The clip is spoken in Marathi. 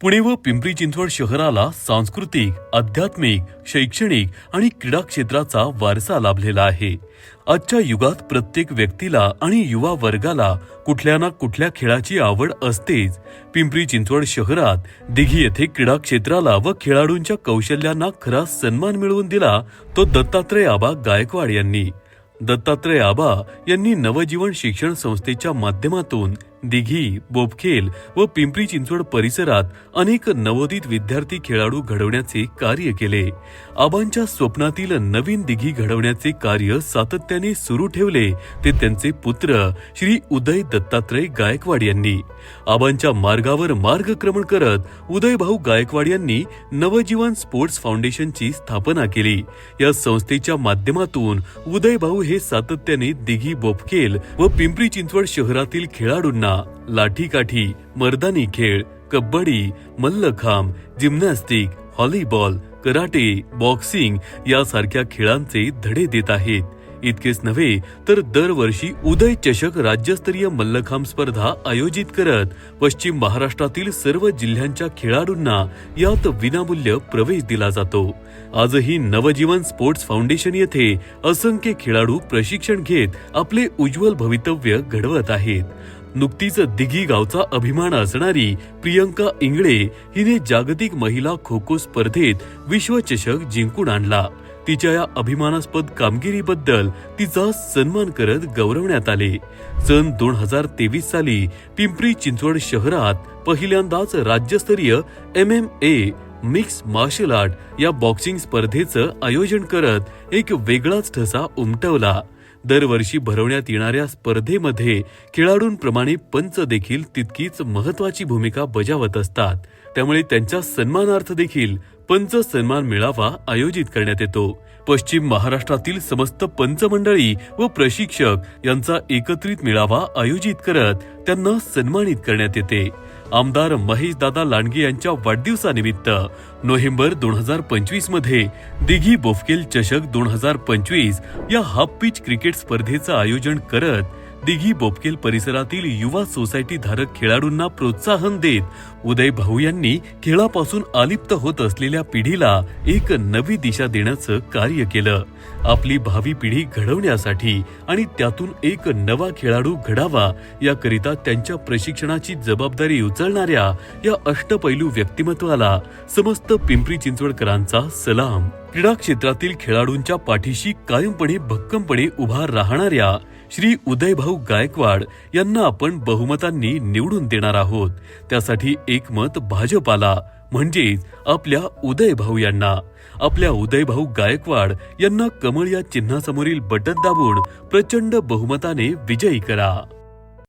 पुणे व पिंपरी चिंचवड शहराला सांस्कृतिक आध्यात्मिक शैक्षणिक आणि क्रीडा क्षेत्राचा वारसा लाभलेला आहे. आजच्या युगात प्रत्येक व्यक्तीला आणि युवा वर्गाला कुठल्या ना कुठल्या खेळाची आवड असतेच. पिंपरी चिंचवड शहरात दिघी येथे क्रीडा क्षेत्राला व खेळाडूंच्या कौशल्यांना खरा सन्मान मिळवून दिला तो दत्तात्रय आबा गायकवाड यांनी. दत्तात्रय आबा यांनी नवजीवन शिक्षण संस्थेच्या माध्यमातून दिघी बोपखेल व पिंपरी चिंचवड परिसरात अनेक नवोदित विद्यार्थी खेळाडू घडवण्याचे कार्य केले. आबांच्या स्वप्नातील नवीन दिघी घडवण्याचे कार्य सातत्याने सुरू ठेवले ते त्यांचे पुत्र श्री उदय दत्तात्रय गायकवाड यांनी. आबांच्या मार्गावर मार्गक्रमण करत उदय भाऊ गायकवाड यांनी नवजीवन स्पोर्ट्स फाउंडेशनची स्थापना केली. या संस्थेच्या माध्यमातून उदय भाऊ हे सातत्याने दिघी बोपखेल व पिंपरी चिंचवड शहरातील खेळाडूंना लाठीकाठी मर्दानी खेळ kabaddi mallakhamb gymnastic volleyball karate boxing यासारख्या खेळांचे धडे देत आहेत. इतकेच नव्हे तर दरवर्षी उदय चषक राज्यस्तरीय मल्लखांब स्पर्धा आयोजित करत पश्चिम महाराष्ट्रातील सर्व जिल्ह्यांच्या खेळाडूंना यात विनामूल्य प्रवेश दिला जातो. आजही नवजीवन स्पोर्ट्स फाउंडेशन येथे असंख्य खेळाडू प्रशिक्षण घेत आपले उज्ज्वल भवितव्य घडवत आहेत. नुकतीच दिघी गावचा अभिमान असणारी प्रियंका इंगळे हिने जागतिक महिला खो खो स्पर्धेत विश्वचषक जिंकून आणला. तिच्या या अभिमानास्पद कामगिरीबद्दल तिचा सन्मान करत गौरवण्यात आले. सन दोन हजार तेवीस साली पिंपरी चिंचवड शहरात पहिल्यांदाच राज्यस्तरीय M M A mix martial art या बॉक्सिंग स्पर्धेचं आयोजन करत एक वेगळाच ठसा उमटवला. दरवर्षी भरवण्यात येणाऱ्या स्पर्धेमध्ये खेळाडूंप्रमाणे पंच देखील तितकीच महत्वाची भूमिका बजावत असतात. त्यामुळे त्यांच्या सन्मानार्थ देखील पंच सन्मान मेळावा आयोजित करण्यात येतो. पश्चिम महाराष्ट्रातील समस्त पंचमंडळी व प्रशिक्षक यांचा एकत्रित मेळावा आयोजित करत त्यांना सन्मानित करण्यात येते. आमदार महेशदादा लांडगे यांच्या वाढदिवसानिमित्त नोव्हेंबर दोन हजार पंचवीसमध्ये दिघी बोफकेल चषक दोन हजार पंचवीस या हाफ पिच क्रिकेट स्पर्धेचं आयोजन करत दिघी बोपकेल परिसरातील युवा सोसायटी धारक खेळाडूंना प्रोत्साहन देत उदय भाऊ यांनी खेळापासून अलिप्त होत असलेल्या पिढीला एक नवी दिशा देण्याचं कार्य केलं. आपली भावी पिढी घडवण्यासाठी आणि त्यातून एक नवा खेळाडू घडावा याकरिता त्यांच्या प्रशिक्षणाची जबाबदारी उचलणाऱ्या या अष्टपैलू व्यक्तिमत्वाला समस्त पिंपरी चिंचवडकरांचा सलाम. क्रीडा क्षेत्रातील खेळाडूंच्या पाठीशी कायमपणे भक्कमपणे उभा राहणाऱ्या श्री उदयभाऊ गायकवाड यांना आपण बहुमतांनी निवडून देणार आहोत. त्यासाठी एकमत भाजपाला म्हणजेच आपल्या उदयभाऊ यांना. आपल्या उदयभाऊ गायकवाड यांना कमळ या चिन्हासमोरील बटन दाबून प्रचंड बहुमताने विजयी करा.